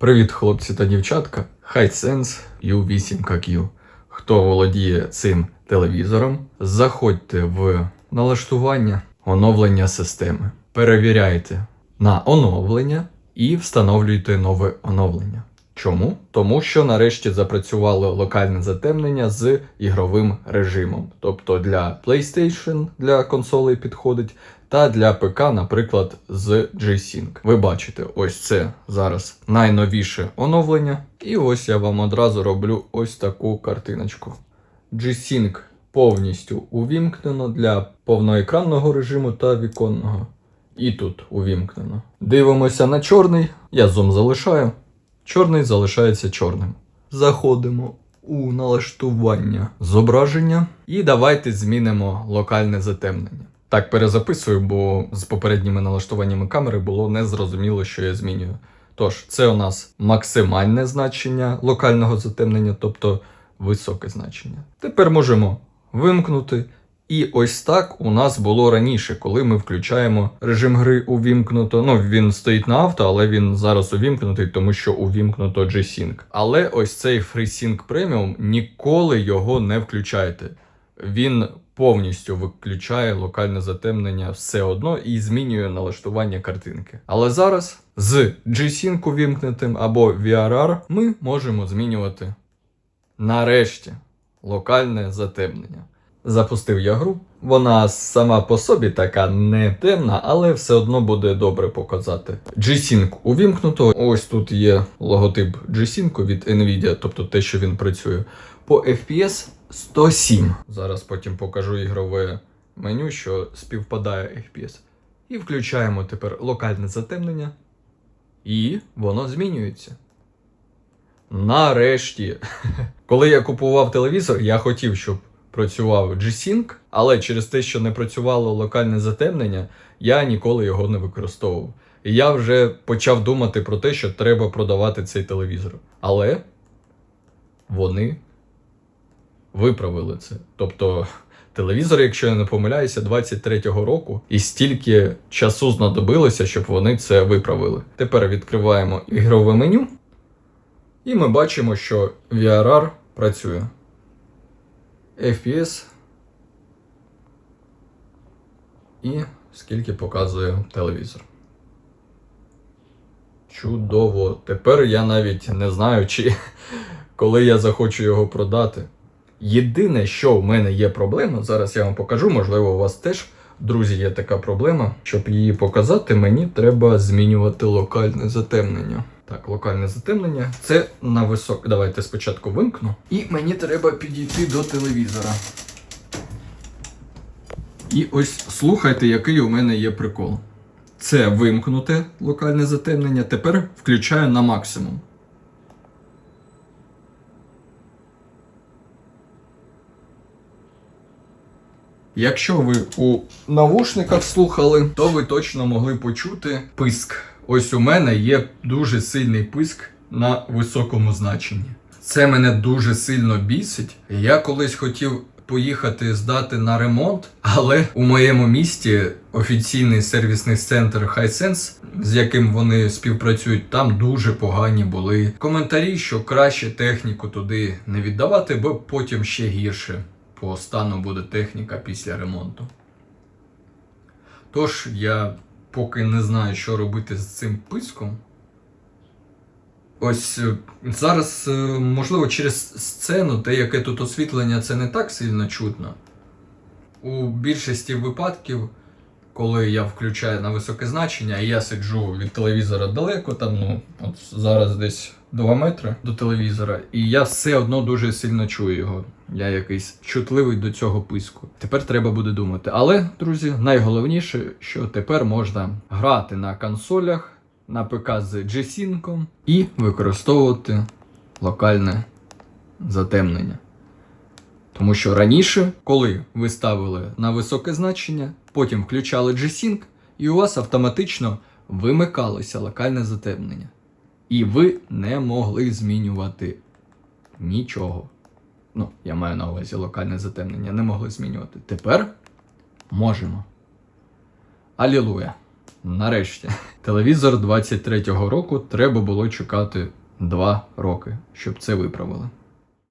Привіт, хлопці та дівчатка. Hisense U8KQ. Хто володіє цим телевізором, заходьте в налаштування оновлення системи. Перевіряйте на оновлення і встановлюйте нове оновлення. Чому? Тому що нарешті запрацювало локальне затемнення з ігровим режимом. Тобто для PlayStation для консолей підходить, та для ПК, наприклад, з G-Sync. Ви бачите, ось це зараз найновіше оновлення. І ось я вам одразу роблю ось таку картиночку. G-Sync повністю увімкнено для повноекранного режиму та віконного. І тут увімкнено. Дивимося на чорний. Я зум залишаю. Чорний залишається чорним. Заходимо у налаштування зображення. І давайте змінимо локальне затемнення. Так, перезаписую, бо з попередніми налаштуваннями камери було незрозуміло, що я змінюю. Тож, це у нас максимальне значення локального затемнення, тобто високе значення. Тепер можемо вимкнути. І ось так у нас було раніше, коли ми включаємо режим гри увімкнуто. Ну, він стоїть на авто, але він зараз увімкнутий, тому що увімкнуто G-Sync. Але ось цей FreeSync Premium ніколи його не включайте. Він повністю виключає локальне затемнення все одно і змінює налаштування картинки. Але зараз з G-Sync увімкнутим або VRR ми можемо змінювати нарешті локальне затемнення. Запустив я гру. Вона сама по собі така не темна, але все одно буде добре показати. G-Sync увімкнуто. Ось тут є логотип G-Sync від Nvidia, тобто те, що він працює. По FPS 107. Зараз потім покажу ігрове меню, що співпадає FPS. І включаємо тепер локальне затемнення. І воно змінюється. Нарешті. Коли я купував телевізор, я хотів, щоб працював G-Sync, але через те, що не працювало локальне затемнення, я ніколи його не використовував. І я вже почав думати про те, що треба продавати цей телевізор. Але вони виправили це. Тобто телевізор, якщо я не помиляюся, 23-го року, і стільки часу знадобилося, щоб вони це виправили. Тепер відкриваємо ігрове меню, і ми бачимо, що VRR працює. FPS. І скільки показує телевізор. Чудово. Тепер я навіть не знаю, чи коли я захочу його продати. Єдине, що в мене є проблема, зараз я вам покажу, можливо, у вас теж, друзі, є така проблема. Щоб її показати, мені треба змінювати локальне затемнення. Так, локальне затемнення. Це на висок. Давайте спочатку вимкну. І мені треба підійти до телевізора. І ось слухайте, який у мене є прикол. Це вимкнуте локальне затемнення. Тепер включаю на максимум. Якщо ви у навушниках слухали, то ви точно могли почути писк. Ось у мене є дуже сильний писк на високому значенні. Це мене дуже сильно бісить. Я колись хотів поїхати здати на ремонт, але у моєму місті офіційний сервісний центр Hisense, з яким вони співпрацюють, там дуже погані були коментарі, що краще техніку туди не віддавати, бо потім ще гірше по стану буде техніка після ремонту. Тож я поки не знаю, що робити з цим писком. Ось е, зараз, е, можливо, через сцену, те, яке тут освітлення, це не так сильно чутно. У більшості випадків, коли я включаю на високе значення, і я сиджу від телевізора далеко, там, ну, от зараз десь 2 метри до телевізора, і я все одно дуже сильно чую його. Я якийсь чутливий до цього писку. Тепер треба буде думати. Але, друзі, найголовніше, що тепер можна грати на консолях, на ПК з G-Sync і використовувати локальне затемнення. Тому що раніше, коли ви ставили на високе значення, потім включали G-Sync, і у вас автоматично вимикалося локальне затемнення. І ви не могли змінювати нічого. Ну, я маю на увазі локальне затемнення, не могли змінювати. Тепер можемо. Алілуя! Нарешті. Телевізор 23-го року треба було чекати 2 роки, щоб це виправили.